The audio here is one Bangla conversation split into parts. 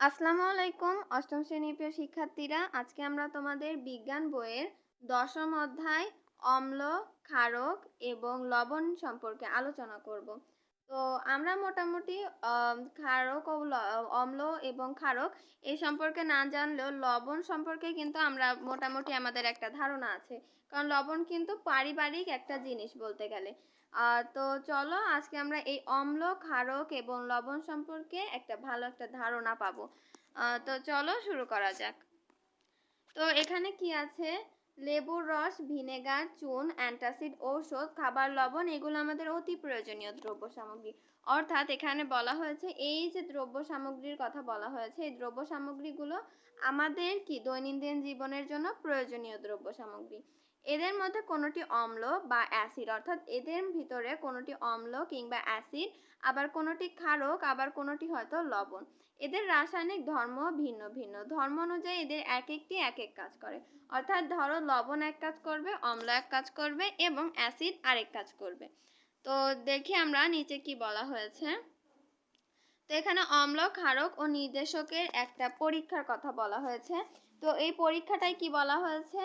আসসালামু আলাইকুম, অষ্টম শ্রেণির প্রিয় শিক্ষার্থীরা। আজকে আমরা তোমাদের বিজ্ঞান বইয়ের দশম অধ্যায় অম্ল, ক্ষারক এবং লবণ সম্পর্কে আলোচনা করব। তো আমরা মোটামুটি ক্ষারক ও অম্ল এবং ক্ষারক এই সম্পর্কে না জানলেও লবণ সম্পর্কে কিন্তু আমরা মোটামুটি আমাদের একটা ধারণা আছে। কারণ লবণ কিন্তু পারিবারিক একটা জিনিস বলতে গেলে। তো চলো আজকে আমরা এই অম্ল ক্ষারক এবং লবণ সম্পর্কে একটা ভালো একটা ধারণা পাবো। তো চলো শুরু করা যাক। তো এখানে কি আছে? লেবুর রস, ভিনেগার, চুন, অ্যান্টাসিড, ঔষধ, খাবার লবণ এগুলো আমাদের অতি প্রয়োজনীয় দ্রব্য সামগ্রী। অর্থাৎ এখানে বলা হয়েছে, এই যে দ্রব্য সামগ্রীর কথা বলা হয়েছে, এই দ্রব্য সামগ্রীগুলো আমাদের কি দৈনন্দিন জীবনের জন্য প্রয়োজনীয় দ্রব্য সামগ্রী? এদের মধ্যে কোনোটি অম্ল বা অ্যাসিড, অর্থাৎ এদের ভিতরে কোনোটি অম্ল কিংবা অ্যাসিড, আবার কোনোটি ক্ষারক, আবার কোনোটি হয়তো লবণ। এদের রাসায়নিক ধর্ম ভিন্ন ভিন্ন। ধর্ম অনুযায়ী এদের এক একটি এক এক কাজ করে। অর্থাৎ ধরো লবণ এক কাজ করবে, অম্ল এক কাজ করবে এবং অ্যাসিড আরেক কাজ করবে। তো দেখি আমরা নিচে কি বলা হয়েছে। তো এখানে অম্ল ক্ষারক ও নির্দেশকের একটা পরীক্ষার কথা বলা হয়েছে। তো এই পরীক্ষাটায় কি বলা হয়েছে?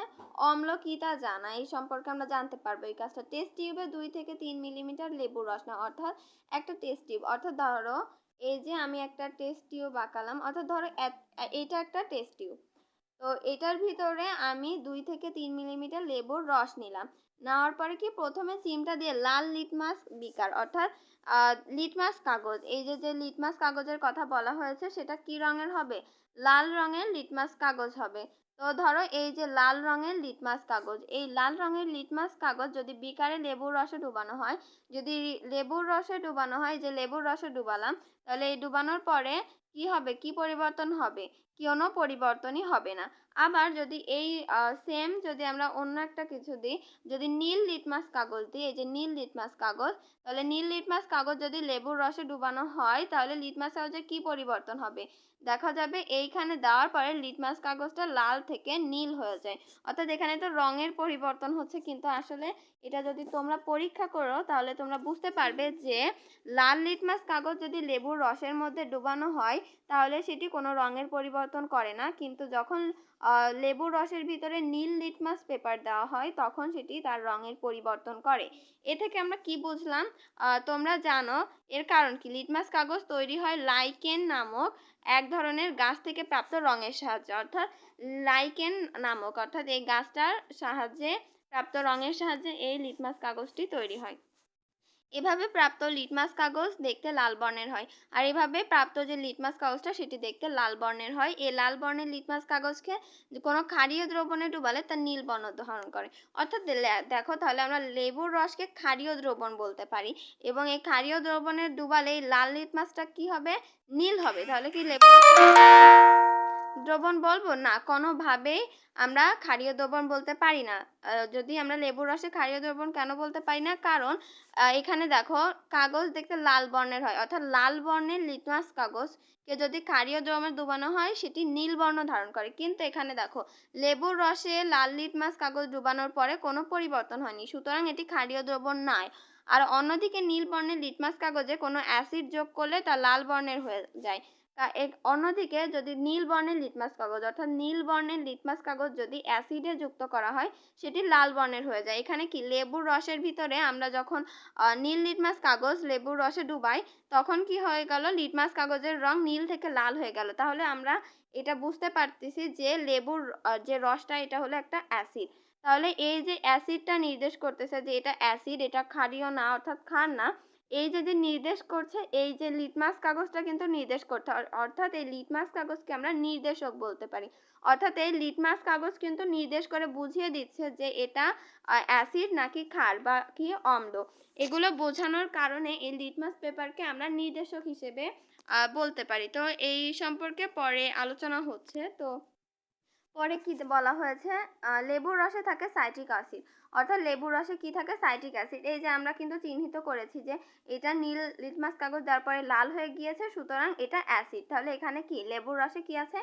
অম্ল কি তা জানা? এই সম্পর্কে আমরা জানতে পারব। এই কাজটা টেস্ট টিউবে দুই থেকে তিন মিলিমিটার লেবুর রস না অর্থাৎ একটা টেস্ট টিউব অর্থাৎ ধরো এই যে আমি একটা টেস্ট টিউব আঁকালাম, অর্থাৎ ধরো এইটা একটা টেস্ট টিউব তো এটার ভিতরে আমি দুই থেকে তিন মিলিমিটার লেবুর রস নিলাম। নেওয়ার পরে কি প্রথমে চিমটা দিয়ে লাল লিটমাস বিকার, অর্থাৎ লিটমাস কাগজ। এই যে যে লিটমাস কাগজের কথা বলা হয়েছে, সেটা কি রঙের হবে? লাল রঙের লিটমাস কাগজ হবে। তো ধরো এই যে লাল রঙের লিটমাস কাগজ, এই লাল রঙের লিটমাস কাগজ যদি বিকারে লেবুর রসে ডুবানো হয়, যদি লেবুর রসে ডুবানো হয় যে লেবুর রসে ডুবালাম, তাহলে এই ডুবানোর পরে কি হবে? কি পরিবর্তন হবে? কোনো পরিবর্তনই হবে না। আবার যদি এই সেম যদি আমরা অন্য একটা কিছু দিই, যদি নীল লিটমাস কাগজ দিই, এই যে নীল লিটমাস কাগজ, তাহলে নীল লিটমাস কাগজ যদি লেবুর রসে ডুবানো হয়, তাহলে লিটমাস কাগজের কি পরিবর্তন হবে? দেখা যাবে এইখানে দেওয়ার পরে লিটমাস কাগজটা লাল থেকে নীল হয়ে যায়। অর্থাৎ এখানে তো রঙের পরিবর্তন হচ্ছে, কিন্তু আসলে এটা যদি তোমরা পরীক্ষা করো, তাহলে তোমরা বুঝতে পারবে যে লাল লিটমাস কাগজ যদি লেবুর রসের মধ্যে ডুবানো হয়, তাহলে সেটি কোনো রঙের পরিবর্তন করে না। কিন্তু যখন লেবুর রসের ভিতরে নীল লিটমাস পেপার দেওয়া হয়, তখন সেটি তার রঙের পরিবর্তন করে। এ থেকে আমরা কি বুঝলাম? তোমরা জানো, এর কারণ কি? লিটমাস কাগজ তৈরি হয় লাইকেন নামক এক ধরনের গাছ থেকে প্রাপ্ত রঙের সাহায্যে। অর্থাৎ লাইকেন নামক, অর্থাৎ এই গাছটার সাহায্যে প্রাপ্ত রঙের সাহায্যে এই লিটমাস কাগজটি তৈরি হয়। এভাবে প্রাপ্ত লিটমাস কাগজ দেখতে লাল বর্ণের হয়। আর এভাবে প্রাপ্ত যে লিটমাস কাগজটা, সেটি দেখতে লাল বর্ণের হয়। এই লাল বর্ণের লিটমাস কাগজকে কোনো ক্ষারীয় দ্রবণে ডুবালে তা নীল বর্ণ ধারণ করে। অর্থাৎ দেখো তাহলে আমরা লেবুর রসকে ক্ষারীয় দ্রবণ বলতে পারি। এবং এই ক্ষারীয় দ্রবণে ডুবালে লাল লিটমাসটা কি হবে? নীল হবে। তাহলে কি লেবু দ্রবণ বলব? না, কোনোভাবেই আমরা ক্ষারীয় দ্রবণ বলতে পারি না। যদি আমরা লেবুর রসে ক্ষারীয় দ্রবণ কেন বলতে পারি না? কারণ এখানে দেখো কাগজ দেখতে লাল বর্ণের হয়। অর্থাৎ লাল বর্ণের লিটমাস কাগজকে যদি ক্ষারীয় দ্রবণে ডুবানো হয়, সেটি নীল বর্ণ ধারণ করে। কিন্তু এখানে দেখো লেবুর রসে লাল লিটমাস কাগজ ডুবানোর পরে কোনো পরিবর্তন হয়নি। সুতরাং এটি ক্ষারীয় দ্রবণ নয়। আর অন্যদিকে নীল বর্ণের লিটমাস কাগজে কোনো অ্যাসিড যোগ করলে তা লাল বর্ণের হয়ে যায়। তা অন্যদিকে যদি নীল বর্ণের লিটমাস কাগজ অর্থাৎ নীল বর্ণের লিটমাস কাগজ যদি অ্যাসিডে যুক্ত করা হয়, সেটি লাল বর্ণের হয়ে যায়। এখানে কি লেবুর রসের ভিতরে আমরা যখন নীল লিটমাস কাগজ লেবুর রসে ডুবাই, তখন কি হয়ে গেল? লিটমাস কাগজের রং নীল থেকে লাল হয়ে গেল। তাহলে আমরা এটা বুঝতে পারতেছি যে লেবুর যে রসটা এটা হলো একটা অ্যাসিড। তাহলে এই যে অ্যাসিডটা নির্দেশ করতেছে যে এটা অ্যাসিড, এটা ক্ষারীয় না, অর্থাৎ ক্ষার না এই যে যে নির্দেশ করছে, এই যে লিটমাস কাগজটা কিন্তু নির্দেশ করতে অর- অর্থাৎ এই লিটমাস কাগজকে আমরা নির্দেশক বলতে পারি। অর্থাৎ এই লিটমাস কাগজ কিন্তু নির্দেশ করে বুঝিয়ে দিচ্ছে যে এটা অ্যাসিড নাকি ক্ষার বা কি অম্ল। এগুলো বোঝানোর কারণে এই লিটমাস পেপারকে আমরা নির্দেশক হিসেবে বলতে পারি। তো এই সম্পর্কে পরে আলোচনা হচ্ছে। তো পরে কি বলা হয়েছে? লেবুর রসে থাকে সাইট্রিক অ্যাসিড। অর্থাৎ লেবুর রসে কি থাকে? Citric acid. এই যে আমরা কিন্তু চিহ্নিত করেছি যে এটা নীল লিটমাস কাগজ দেওয়ার পরে লাল হয়ে গিয়েছে, সুতরাং এটা অ্যাসিড। তাহলে এখানে কি? লেবুর রসে কি আছে?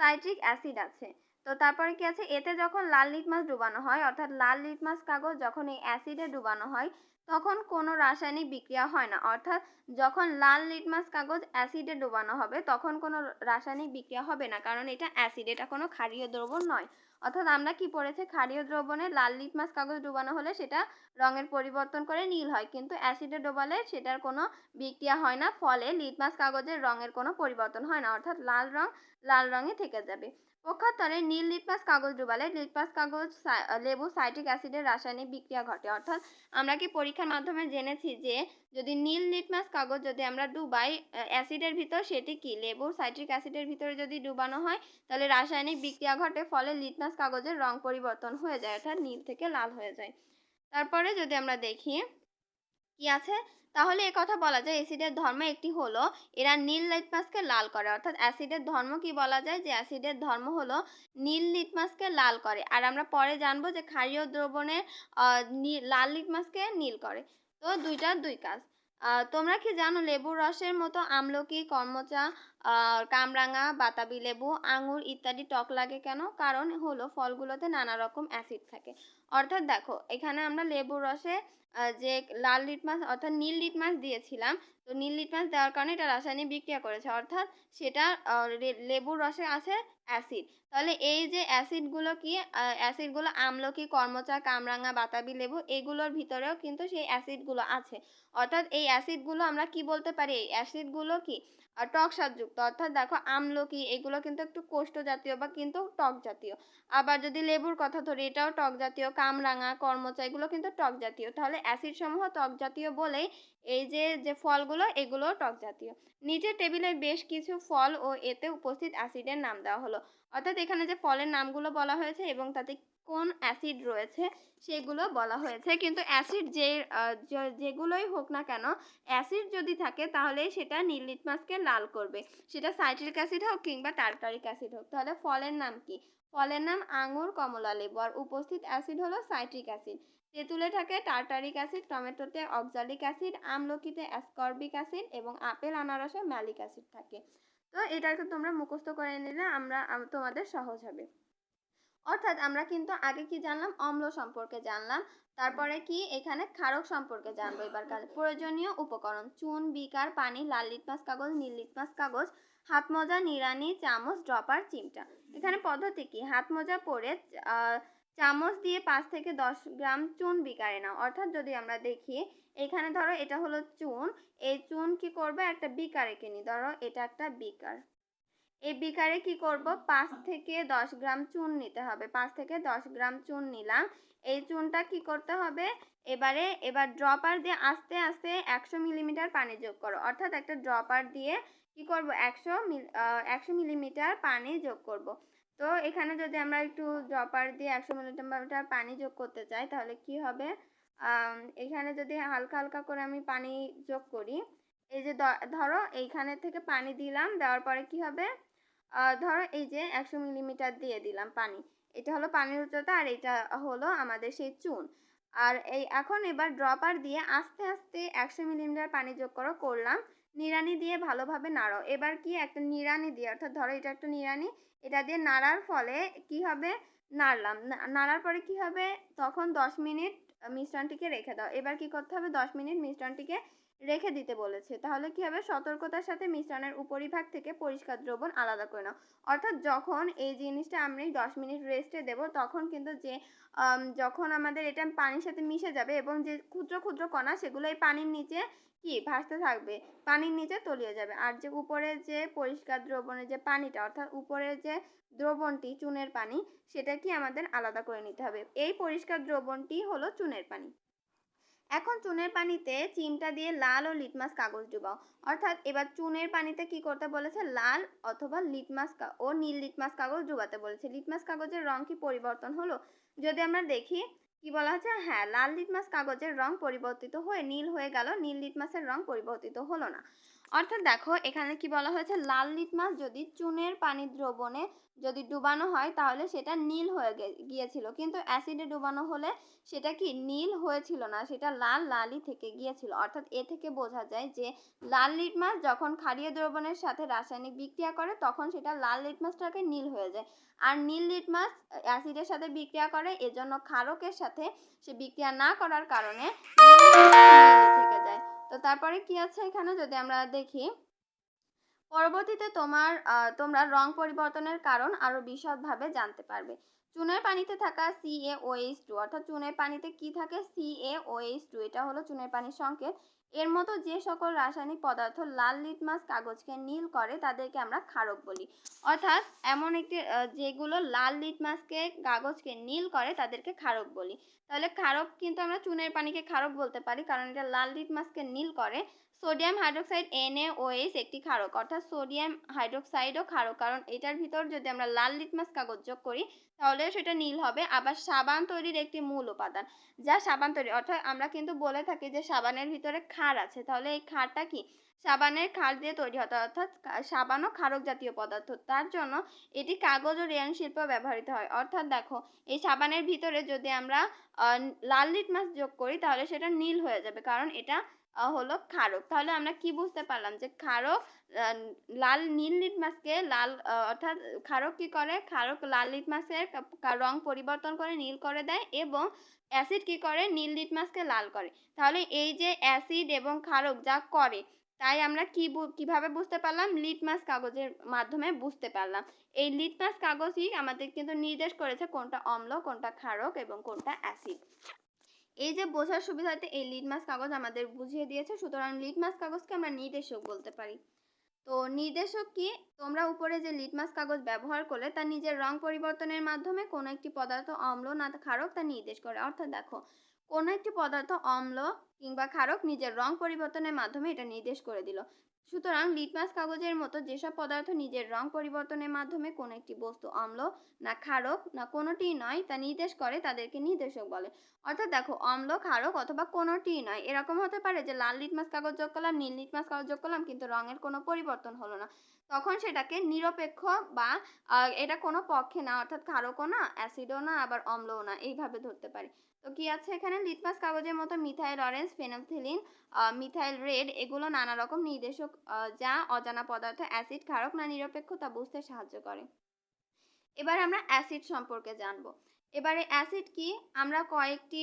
সাইট্রিক অ্যাসিড আছে। তো তারপরে কি আছে? এতে যখন লাল লিটমাস ডুবানো হয়, অর্থাৎ লাল লিটমাস কাগজ যখন এই অ্যাসিডে ডুবানো হয়, তখন কোনো রাসায়নিক বিক্রিয়া হয় না। অর্থাৎ যখন লাল লিটমাস কাগজ অ্যাসিডে ডোবানো হবে, তখন কোনো রাসায়নিক বিক্রিয়া হবে না, কারণ এটা অ্যাসিড। এটা কোনো ক্ষারীয় দ্রবণ নয়। অর্থাৎ আমরা কি পড়েছে? ক্ষারীয় দ্রবণে লাল লিটমাস কাগজ ডোবানো হলে সেটা রঙের পরিবর্তন করে নীল হয়। কিন্তু অ্যাসিডে ডোবালে সেটার কোনো বিক্রিয়া হয় না, ফলে লিটমাস কাগজের রঙের কোনো পরিবর্তন হয় না। অর্থাৎ লাল রং লাল রঙে থেকে যাবে। পক্ষান্তরে নীল লিটমাস কাগজ ডুবালে লিটমাস কাগজ লেবু সাইট্রিক অ্যাসিডের রাসায়নিক বিক্রিয়া ঘটে। অর্থাৎ আমরা কি পরীক্ষার মাধ্যমে জেনেছি যে, যদি নীল লিটমাস কাগজ যদি আমরা ডুবাই অ্যাসিডের ভিতর, সেটি কি? লেবুর সাইট্রিক অ্যাসিডের ভিতরে যদি ডুবানো হয়, তাহলে রাসায়নিক বিক্রিয়া ঘটে, ফলে লিটমাস কাগজের রং পরিবর্তন হয়ে যায়, অর্থাৎ নীল থেকে লাল হয়ে যায়। তারপরে যদি আমরা দেখি কি আছে? তাহলে এ কথা বলা যায়, অ্যাসিডের ধর্ম একটি হলো এরা নীল লিটমাসকে লাল করে। অর্থাৎ অ্যাসিডের ধর্ম কি বলা যায়? যে অ্যাসিডের ধর্ম হলো নীল লিটমাসকে লাল করে। আর আমরা পরে জানব যে ক্ষারীয় দ্রবণের লাল লিটমাসকে নীল করে। তো দুইটার দুই কাজ। তোমরা কি জানো লেবুর রসের মতো আমলকি, কর্মচা কামরাঙা, বাতাবি লেবু, আঙুর ইত্যাদি টক লাগে কেন? কারণ হলো ফলগুলোতে নানা রকম অ্যাসিড থাকে। অর্থাৎ দেখো, এখানে আমরা লেবুর রসে যে লাল লিটমাস অর্থাৎ নীল লিটমাস দিয়েছিলাম, তো নীল লিটমাস দেওয়ার কারণে এটা রাসায়নিক বিক্রিয়া করেছে। অর্থাৎ সেটা লেবুর রসে আছে অ্যাসিড। তাহলে এই যে অ্যাসিডগুলো কি অ্যাসিডগুলো আমলকি, কর্মচা, কামরাঙা, বাতাবি লেবু, এগুলোর ভিতরেও কিন্তু সেই অ্যাসিডগুলো আছে। অর্থাৎ এই অ্যাসিডগুলো আমরা কি বলতে পারি? এই অ্যাসিডগুলো কি আহ, টক স্বাদযুক্ত অর্থাৎ দেখো আমলকি এগুলো কিন্তু একটু কোষ্ঠ জাতীয় বা কিন্তু টক জাতীয়। আবার যদি লেবুর কথা ধরি এটাও টক জাতীয়। কামরাঙা কর্মচা এগুলো কিন্তু টক জাতীয়। তাহলে অ্যাসিড সমূহ টক জাতীয় বলেই এই যে যে ফলগুলো এগুলো টক জাতীয়। নিচের টেবিলে বেশ কিছু ফল ও এতে উপস্থিত অ্যাসিডের নাম দেওয়া হলো। অর্থাৎ এখানে যে ফলের নামগুলো বলা হয়েছে এবং তাতে কোন অ্যাসিড রয়েছে সেগুলো বলা হয়েছে। কিন্তু অ্যাসিড যে যেগুলোই হোক না কেন, অ্যাসিড যদি থাকে তাহলে সেটা নীল লিটমাসকে লাল করবে। সেটা সাইট্রিক অ্যাসিড হোক কিংবা টার্টারিক অ্যাসিড হোক। তাহলে ফলের নাম কি? ফলের নাম আঙুর কমলা লেবু। আর উপস্থিত অ্যাসিড হলো সাইট্রিক অ্যাসিড। তেঁতুলে থাকে টার্টারিক অ্যাসিড, টমেটোতে অক্সালিক অ্যাসিড, আমলকিতে অ্যাসকর্বিক অ্যাসিড এবং আপেল, আনারসে ম্যালিক অ্যাসিড থাকে। তো এটাকে তোমরা মুখস্থ করে নিলে, আমরা তোমাদের সহজ হবে। অর্থাৎ আমরা কিন্তু আগে কি জানলাম? অম্ল সম্পর্কে জানলাম। তারপরে কি? এখানে ক্ষারক সম্পর্কে জানব এবার কাজ প্রয়োজনীয় উপকরণ, চুন, বিকার, পানি, লাল লিটমাস কাগজ, নীল লিটমাস কাগজ, হাত মোজা, নিড়ানি, চামচ, ড্রপার, চিমটা। এখানে পদ্ধতি কি? হাত মোজা পরে চামচ দিয়ে পাঁচ থেকে দশ গ্রাম চুন বিকারে নাও। অর্থাৎ যদি আমরা দেখি, এখানে ধরো এটা হলো চুন। এই চুন কি করবে? একটা বিকারে কিনি। ধরো এটা একটা বিকার। এই বিকারে কি করব? পাঁচ থেকে দশ গ্রাম চুন নিতে হবে। পাঁচ থেকে দশ গ্রাম চুন নিলাম। এই চুনটা কি করতে হবে? এবারে, এবার ড্রপার দিয়ে আস্তে আস্তে একশো মিলিমিটার পানি যোগ করো। অর্থাৎ একটা ড্রপার দিয়ে কি করব? একশো মিল একশো মিলিমিটার পানি যোগ করব। তো এখানে যদি আমরা একটু ড্রপার দিয়ে একশো মিলিমিটার পানি যোগ করতে চাই, তাহলে কি হবে? এখানে যদি হালকা হালকা করে আমি পানি যোগ করি, এই যে ধরো এইখানে থেকে পানি দিলাম, দেওয়ার পরে কি হবে? ধরো এই যে একশো মিলিমিটার দিয়ে দিলাম পানি। এটা হলো পানির উচ্চতা আর এটা হলো আমাদের সেই চুন। আর এই এখন এবার ড্রপার দিয়ে আস্তে আস্তে একশো মিলিমিটার পানি যোগ করো, করলাম। নিড়ানি দিয়ে ভালোভাবে নাড়ো। এবার কি একটা নিড়ানি দিয়ে, অর্থাৎ ধরো এটা একটা নিড়ানি, এটা দিয়ে নাড়ার ফলে কি হবে? নাড়লাম। নাড়ার পরে কি হবে? তখন দশ মিনিট মিশ্রণটিকে রেখে দাও। এবার কি করতে হবে? দশ মিনিট মিশ্রণটিকে রেখে দিতে বলেছে। তাহলে কি হবে? সতর্কতার সাথে মিশ্রণের উপরিভাগ থেকে পরিষ্কার দ্রবণ আলাদা করে নাও। অর্থাৎ যখন এই জিনিসটা আমি দশ মিনিট রেস্টে দেব, তখন কিন্তু যে যখন আমাদের এটা পানির সাথে মিশে যাবে এবং যে ক্ষুদ্র ক্ষুদ্র কণা, সেগুলো এই পানির নিচে কি? ভাসতে থাকবে। পানির নিচে তলিয়ে যাবে। আর যে উপরে যে পরিষ্কার দ্রবণের যে পানিটা, অর্থাৎ উপরের যে দ্রবণটি, চুনের পানি, সেটা কি আমাদের আলাদা করে নিতে হবে? এই পরিষ্কার দ্রবণটি হলো চুনের পানি। এখন চুনের পানিতে চিমটা দিয়ে লাল ও লিটমাস কাগজ ডুবাও। অর্থাৎ এবার চুনের পানিতে কি করতে বলেছে? লাল অথবা লিটমাস ও নীল লিটমাস কাগজ ডুবাতে বলেছে। লিটমাস কাগজের রং কি পরিবর্তন হলো? যদি আমরা দেখি, কি বলা হচ্ছে হ্যাঁ লাল লিটমাস কাগজের রং পরিবর্তিত হয়ে নীল হয়ে গেল। নীল লিটমাসের রং পরিবর্তিত হলো না। অর্থাৎ দেখো, এখানে কি বলা হয়েছে? লাল লিটমাস যদি চুনের পানি দ্রবণে যদি ডুবানো হয়, তাহলে সেটা নীল হয়ে গিয়েছিল। কিন্তু অ্যাসিডে ডুবানো হলে সেটা কি নীল হয়েছিল না? সেটা লাল, লালই থেকে গিয়েছিল। অর্থাৎ এ থেকে বোঝা যায় যে, লাল লিটমাস যখন ক্ষারীয় দ্রবণের সাথে রাসায়নিক বিক্রিয়া করে, তখন সেটা লাল লিটমাসটাকে নীল হয়ে যায়। আর নীল লিটমাস অ্যাসিডের সাথে বিক্রিয়া করে, এজন্য ক্ষারকের সাথে সে বিক্রিয়া না করার কারণে থেকে যায়। তো তারপরে কি আছে এখানে যদি আমরা দেখি? পরবর্তীতে তোমার তোমরা রং পরিবর্তনের কারণ আরও বিশদভাবে জানতে পারবে। চুনের পানিতে থাকা CaOH টু অর্থাৎ চুনের পানিতে কি থাকে? CaOH টু এটা হলো চুনের পানির সংকেত। এর মতো যে সকল রাসায়নিক পদার্থ লাল লিটমাস কাগজকে নীল করে তাদেরকে আমরা ক্ষারক বলি। অর্থাৎ এমন একটি যেগুলো লাল লিটমাসকে কাগজকে নীল করে তাদেরকে ক্ষারক বলি। তাহলে ক্ষারক কিন্তু আমরা চুনের পানিকে ক্ষারক বলতে পারি, কারণ এটা লাল লিটমাসকে নীল করে। সোডিয়াম হাইড্রোক্সাইড NaOH একটি ক্ষারক। অর্থাৎ সোডিয়াম হাইড্রোক্সাইডও ক্ষারক, কারণ এটার ভিতর যদি আমরা লাল লিটমাস কাগজ যোগ করি তাহলে সেটা নীল হবে। আবার সাবান তৈরির একটি মূল উপাদান, যা সাবান তৈরি, অর্থাৎ আমরা কিন্তু বলে থাকি যে সাবানের ভিতরে ক্ষার আছে। তাহলে এই ক্ষারটা কি? সাবানের ক্ষার দিয়ে তৈরি হতো, অর্থাৎ সাবানও ক্ষারক জাতীয় পদার্থ। তার জন্য এটি কাগজ ও রেয়ন শিল্প ব্যবহৃত হয়। অর্থাৎ দেখো, এই সাবানের ভিতরে যদি আমরা লাল লিটমাস যোগ করি, তাহলে সেটা নীল হয়ে যাবে, কারণ এটা হলো ক্ষারক তাহলে আমরা কি বুঝতে পারলাম যে ক্ষারক লাল নীল লিটমাসকে লাল অর্থাৎ ক্ষারক কি করে? ক্ষারক লাল লিটমাসের রং পরিবর্তন করে নীল করে দেয় এবং অ্যাসিড কি করে? নীল লিটমাসকে লাল করে। তাহলে এই যে অ্যাসিড এবং ক্ষারক যা করে, তাই আমরা কি কীভাবে বুঝতে পারলাম? লিটমাস কাগজের মাধ্যমে বুঝতে পারলাম। এই লিটমাস কাগজই আমাদের কিন্তু নির্দেশ করেছে কোনটা অম্ল, কোনটা ক্ষারক এবং কোনটা অ্যাসিড। এই যে বোঝার সুবিধাতে এই লিটমাস কাগজ আমাদের বুঝিয়ে দিয়েছে, সুতরাং লিটমাস কাগজকে আমরা নির্দেশক বলতে পারি। তো নির্দেশক কি? তোমরা উপরে যে লিটমাস কাগজ ব্যবহার করলে তা নিজের রং পরিবর্তনের মাধ্যমে কোনো একটি পদার্থ অম্ল না ক্ষারক তা নির্দেশ করে। অর্থাৎ দেখো, কোনো একটি পদার্থ অম্ল কিংবা ক্ষারক নিজের রং পরিবর্তনের মাধ্যমে এটা নির্দেশ করে দিল। সুতরাং লিটমাস কাগজের মতো যেসব পদার্থ নিজের রং পরিবর্তনের মাধ্যমে কোনো একটি বস্তু অম্ল না ক্ষারক না কোনোটিই নয় তা নির্দেশ করে তাদেরকে নির্দেশক বলে। অর্থাৎ দেখো, অম্ল, ক্ষারক অথবা কোনোটিই নয়। এরকম হতে পারে যে লাল লিটমাস কাগজ যোগ করলাম, নীল লিটমাস কাগজ যোগ করলাম, কিন্তু রঙের কোনো পরিবর্তন হলো না। তখন সেটাকে নিরপেক্ষ বা এটা কোনো পক্ষে না, অর্থাৎ ক্ষারকও না, অ্যাসিডও না, আবার অম্লও না, এইভাবে ধরতে পারি। তো কি আছে এখানে? লিটমাস কাগজের মতো methyl orange, phenolphthalein methyl red এগুলো নানা রকম নির্দেশক যা অজানা পদার্থ, অ্যাসিড, ক্ষারক না নিরপেক্ষ তা বুঝতে সাহায্য করে। এবার আমরা অ্যাসিড সম্পর্কে জানব। এবারে অ্যাসিড কি? আমরা কয়েকটি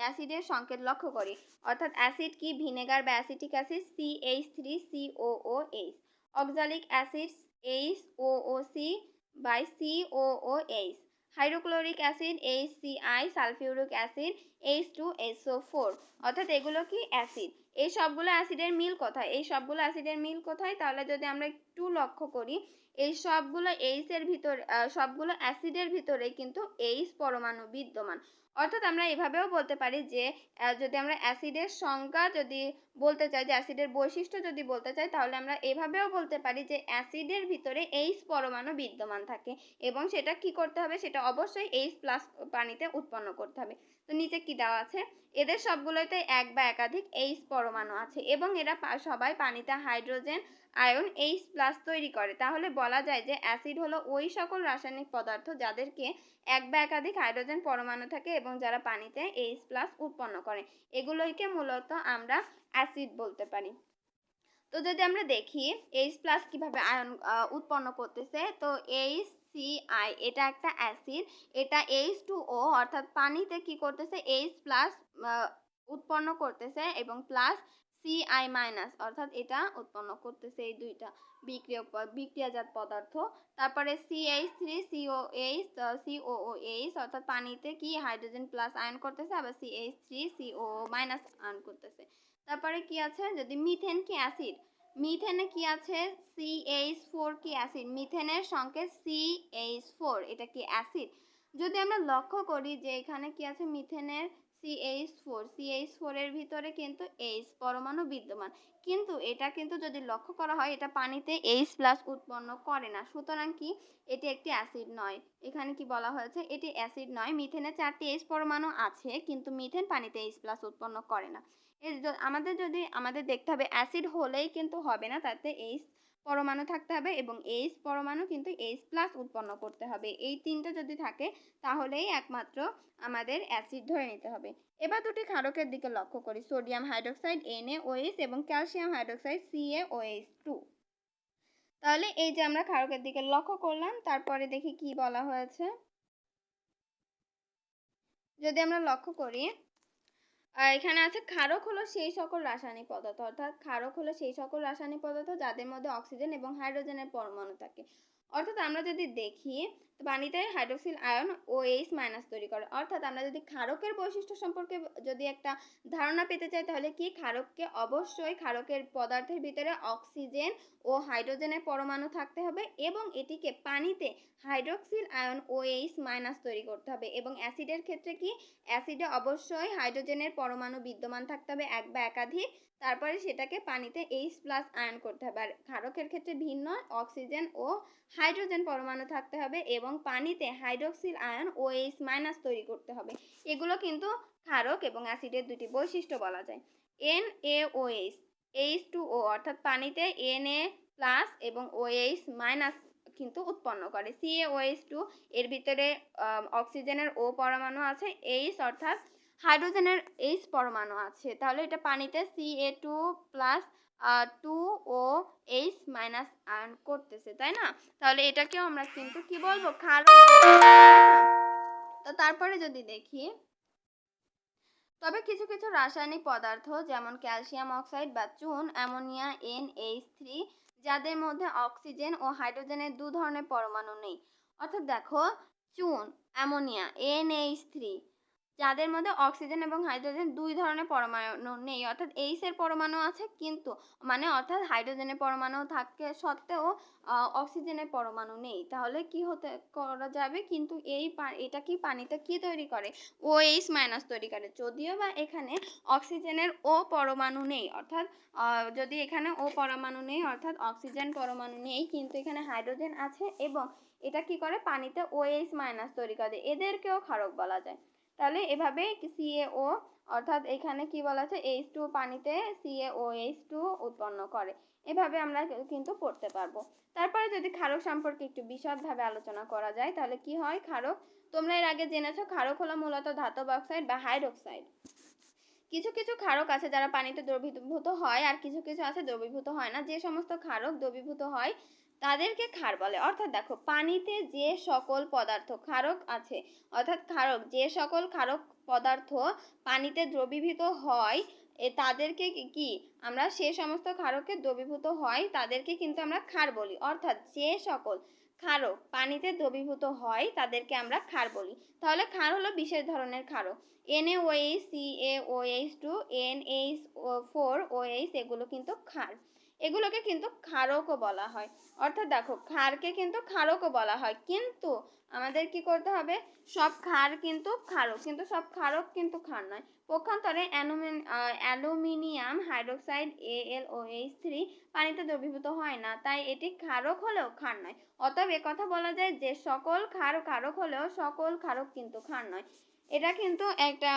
অ্যাসিডের সংকেত লক্ষ্য করি। অর্থাৎ অ্যাসিড কি? ভিনেগার বা acetic acid C H three C O O H oxalic acid H O O C by C O O H hydrochloric acid H C I sulphuric acid H two SO four অর্থাৎ এগুলো কি অ্যাসিড? এই সবগুলো অ্যাসিডের মিল কোথায়? এই সবগুলো অ্যাসিডের মিল কোথায়? তাহলে যদি আমরা একটু লক্ষ্য করি, এই সবগুলো এইচ এর ভিতর সবগুলো অ্যাসিডের ভিতরে কিন্তু এইচ পরমাণু বিদ্যমান। অর্থাৎ আমরা এভাবেও বলতে পারি যে যদি আমরা অ্যাসিডের সংজ্ঞা যদি বলতে চাই, যে অ্যাসিডের বৈশিষ্ট্য যদি বলতে চাই, তাহলে আমরা এভাবেও বলতে পারি যে অ্যাসিডের ভিতরে এইচ পরমাণু বিদ্যমান থাকে এবং সেটা কি করতে হবে? সেটা অবশ্যই এইচ প্লাস পানিতে উৎপন্ন করতে হবে। তো নিচে কি দেওয়া আছে? এদের সবগুলোতে এক বা একাধিক এইচ পরমাণু আছে এবং এরা সবাই পানিতে হাইড্রোজেন আয়ন এইচ প্লাস তৈরি করে। তাহলে বলা যায় যে অ্যাসিড হলো ওই সকল রাসায়নিক পদার্থ যাদেরকে এক বা একাধিক হাইড্রোজেন পরমাণু থাকে এবং যারা পানিতে এইচ প্লাস উৎপন্ন করে। এগুলোকে মূলত আমরা অ্যাসিড বলতে পারি। তো যদি আমরা দেখি এইচ প্লাস কীভাবে আয়ন উৎপন্ন করতেছে, তো এইচ সি আই এটা একটা অ্যাসিড। এটা এইচ টু ও অর্থাৎ পানিতে কি করতেছে? এইচ প্লাস উৎপন্ন করতেছে এবং প্লাস সি আই মাইনাস অর্থাৎ এটা উৎপন্ন করতেছে এই দুইটা বিক্রিয়ক বিক্রিয়াজাত পদার্থ। তারপরে C H three CO H CO H অর্থাৎ পানিতে কি হাইড্রোজেন প্লাস আয়ন করতেছে, আবার C H three CO minus ion করতেছে। তারপরে কি আছে? যদি মিথেন কি অ্যাসিড মিথেনে কি আছে? সি এইচ ফোর কি অ্যাসিড মিথেনের সংকেত সি এইচ ফোর এটা কি অ্যাসিড যদি আমরা লক্ষ্য করি যে এখানে কি আছে? মিথেনের C H four C H ফোরের ভিতরে কিন্তু এইচ পরমাণু বিদ্যমান। কিন্তু এটা কিন্তু যদি লক্ষ্য করা হয়, এটা পানিতে এইচ প্লাস উৎপন্ন করে না। সুতরাং কি? এটি একটি অ্যাসিড নয়। এখানে কি বলা হয়েছে? এটি অ্যাসিড নয়। মিথেনে চারটি এইচ পরমাণু আছে, কিন্তু মিথেন পানিতে এইচ প্লাস উৎপন্ন করে না। আমাদের যদি আমাদের দেখতে হবে, অ্যাসিড হলেই কিন্তু হবে না, তাতে এইচ পরমাণু থাকতে হবে এবং এইচ পরমাণু কিন্তু এইচ প্লাস উৎপন্ন করতে হবে। এই তিনটা যদি থাকে, তাহলেই একমাত্র আমাদের অ্যাসিড ধরে নিতে হবে। এবার দুটি ক্ষারকের দিকে লক্ষ্য করি সোডিয়াম হাইড্রোক্সাইড NaOH এবং ক্যালসিয়াম হাইড্রোক্সাইড CaOH টু তাহলে এই যে আমরা ক্ষারকের দিকে লক্ষ্য করলাম, তারপরে দেখি কি বলা হয়েছে। যদি আমরা লক্ষ্য করি এখানে আছে ক্ষারক হলো সেই সকল রাসায়নিক পদার্থ, অর্থাৎ ক্ষারক হলো সেই সকল রাসায়নিক পদার্থ যাদের মধ্যে অক্সিজেন এবং হাইড্রোজেনের পরমাণু থাকে। অর্থাৎ আমরা যদি দেখি পানিতে hydroxyl ion O H minus তৈরি করে। অর্থাৎ আমরা যদি ক্ষারকের বৈশিষ্ট্য সম্পর্কে যদি একটা ধারণা পেতে চাই, তাহলে কি ক্ষারককে অবশ্যই ক্ষারকের পদার্থের ভিতরে অক্সিজেন ও হাইড্রোজেনের পরমাণু থাকতে হবে এবং এটিকে পানিতে hydroxyl ion O H minus তৈরি করতে হবে। এবং অ্যাসিডের ক্ষেত্রে কি? অ্যাসিডে অবশ্যই হাইড্রোজেনের পরমাণু বিদ্যমান থাকতে হবে এক বা একাধিক। তারপরে সেটাকে পানিতে এইচ প্লাস আয়ন করতে হবে। আর ক্ষারকের ক্ষেত্রে ভিন্ন অক্সিজেন ও হাইড্রোজেন পরমাণু থাকতে হবে এবং পানিতে hydroxyl ion O H minus তৈরি করতে হবে। এগুলো কিন্তু ক্ষারক এবং অ্যাসিডের দুটি বৈশিষ্ট্য বলা যায়। N A O H H two O অর্থাৎ পানিতে এন এ প্লাস এবং ও এইচ মাইনাস কিন্তু উৎপন্ন করে। সিএওএইচ টু এর ভিতরে অক্সিজেনের ও পরমাণু আছে, এইচ অর্থাৎ হাইড্রোজেনের এইচ পরমাণু আছে। তাহলে এটা পানিতে C A two plus two O H minus ion করতেছে, তাই না? তাহলে এটাকেও আমরা কিন্তু কি বলব? তো তারপরে যদি দেখি, তবে কিছু কিছু রাসায়নিক পদার্থ যেমন ক্যালসিয়াম অক্সাইড বা চুন, অ্যামোনিয়া এন এইচ থ্রি, যাদের মধ্যে অক্সিজেন ও হাইড্রোজেনের দু ধরনের পরমাণু নেই। অর্থাৎ দেখো, চুন, অ্যামোনিয়া এন এইচ থ্রি যাদের মধ্যে অক্সিজেন এবং হাইড্রোজেন দুই ধরনের পরমাণু নেই, অর্থাৎ এইচ এর পরমাণু আছে কিন্তু মানে অর্থাৎ হাইড্রোজেনের পরমাণু থাকে সত্ত্বেও অক্সিজেনের পরমাণু নেই। তাহলে কি হতে, করা যাবে? কিন্তু এই এটা কি পানিতে কি তৈরি করে? ও এইচ মাইনাস তৈরি করে। যদিও বা এখানে অক্সিজেনের ও পরমাণু নেই, অর্থাৎ যদি এখানে ও পরমাণু নেই, অর্থাৎ অক্সিজেন পরমাণু নেই, কিন্তু এখানে হাইড্রোজেন আছে এবং এটা কি করে? পানিতে ও এইচ মাইনাস তৈরি করে। এদেরকেও ক্ষারক বলা যায়। তাহলে এভাবে সিএও অর্থাৎ এখানে কি বলা আছে? এইচ টু পানিতে C A O H two উৎপন্ন করে। এভাবে আমরা কিন্তু পড়তে পারব। তারপরে যদি ক্ষারক সম্পর্কে একটু বিশদভাবে আলোচনা করা যায়, তাহলে কি হয় ক্ষারক? তোমরা এর আগে জেনেছো ক্ষারক হলো মূলত ধাতব অক্সাইড বা হাইড্রোক্সাইড। কিছু কিছু ক্ষারক আছে যারা পানিতে দ্রবীভূত হয়, আর কিছু কিছু আছে দ্রবীভূত হয় না। যে সমস্ত ক্ষারক দ্রবীভূত হয় তাদেরকে ক্ষার বলে। অর্থাৎ দেখো, পানিতে যে সকল পদার্থ ক্ষারক আছে, অর্থাৎ ক্ষারক, যে সকল ক্ষারক পদার্থ পানিতে দ্রবীভূত হয়, এ তাদেরকে কি- আমরা সে সমস্ত ক্ষারকে দ্রবীভূত হয়, তাদেরকে কিন্তু আমরা ক্ষার বলি। অর্থাৎ যে সকল ক্ষারক পানিতে দ্রবীভূত হয়, তাদেরকে আমরা ক্ষার বলি। তাহলে ক্ষার হলো বিশেষ ধরনের ক্ষারক। NaOH CaOH two NH four OH এগুলো কিন্তু ক্ষার। এগুলোকে কিন্তু ক্ষারকও বলা হয়। অর্থাৎ দেখো, ক্ষারকে কিন্তু ক্ষারকও বলা হয়। কিন্তু আমাদের কি করতে হবে? সব ক্ষার কিন্তু ক্ষারক, কিন্তু সব ক্ষারক কিন্তু ক্ষার নয়। পক্ষান্তরে alumin aluminium hydroxide AlOH three পানিতে দ্রবীভূত হয় না। তাই এটি ক্ষারক হলেও ক্ষার নয়। অতএব কথা বলা যায় যে সকল ক্ষার ক্ষারক হলেও সকল ক্ষারক কিন্তু ক্ষার নয়। এটা কিন্তু একটা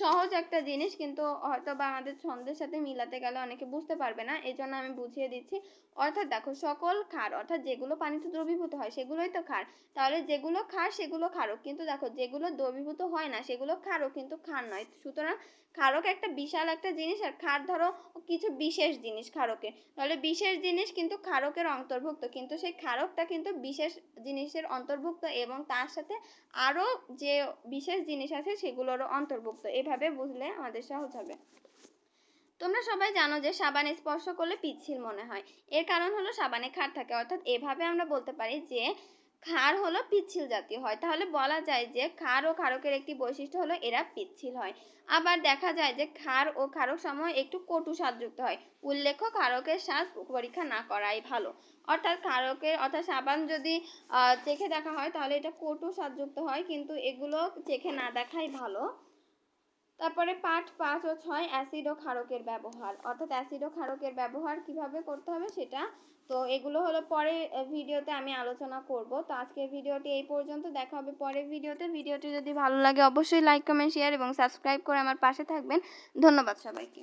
সহজ একটা জিনিস, কিন্তু হয়তো বা আমাদের ছন্দের সাথে মিলাতে গেলে অনেকে বুঝতে পারবে না এই জন্য আমি বুঝিয়ে দিচ্ছি। অর্থাৎ দেখো, সকল ক্ষার অর্থাৎ যেগুলো পানিতে দ্রবীভূত হয় সেগুলোই তো ক্ষার তাহলে যেগুলো ক্ষার সেগুলো ক্ষারক। কিন্তু দেখো, যেগুলো দ্রবীভূত হয় না, সেগুলো ক্ষারক, কিন্তু ক্ষার নয়। সুতরাং ক্ষারক একটা বিশাল একটা জিনিস, আর ক্ষার ধরো কিছু বিশেষ জিনিস ক্ষারকের। তাহলে বিশেষ জিনিস কিন্তু ক্ষারকের অন্তর্ভুক্ত, কিন্তু সেই ক্ষারকটা কিন্তু বিশেষ জিনিসের অন্তর্ভুক্ত এবং তার সাথে আরও যে বিশেষ জিনিস আছে সেগুলোরও অন্তর্ভুক্ত। এভাবে বুঝলে আমাদের সহজ হবে। তোমরা সবাই জানো যে সাবান স্পর্শ করলে পিচ্ছিল মনে হয়। এর কারণ হলো সাবানে ক্ষার থাকে। অর্থাৎ এভাবে আমরা বলতে পারি যে ক্ষার হলো পিচ্ছিল জাতীয় হয়। তাহলে বলা যায় যে ক্ষার ও ক্ষারকের একটি বৈশিষ্ট্য হলো এরা পিচ্ছিল হয়। আবার দেখা যায় যে ক্ষার ও ক্ষারক সময় একটু কটু স্বাদযুক্ত হয়। উল্লেখ্য ক্ষারকের স্বাদ পরীক্ষা না করাই ভালো। অর্থাৎ ক্ষারকের অর্থাৎ সাবান যদি চেখে দেখা হয় তাহলে এটা কটু স্বাদযুক্ত হয়, কিন্তু এগুলো চেখে না দেখাই ভালো। তারপরে পাঠ পাঁচ ও ছয় অ্যাসিড ও ক্ষারকের ব্যবহার। অর্থাৎ অ্যাসিড ও ক্ষারকের ব্যবহার কীভাবে করতে হবে সেটা তো এগুলো হলো পরে ভিডিওতে আমি আলোচনা করব। তো আজকের ভিডিওটি এই পর্যন্ত, দেখা হবে পরের ভিডিওতে। ভিডিওটি যদি ভালো লাগে, অবশ্যই লাইক, কমেন্ট, শেয়ার এবং সাবস্ক্রাইব করে আমার পাশে থাকবেন। ধন্যবাদ সবাইকে।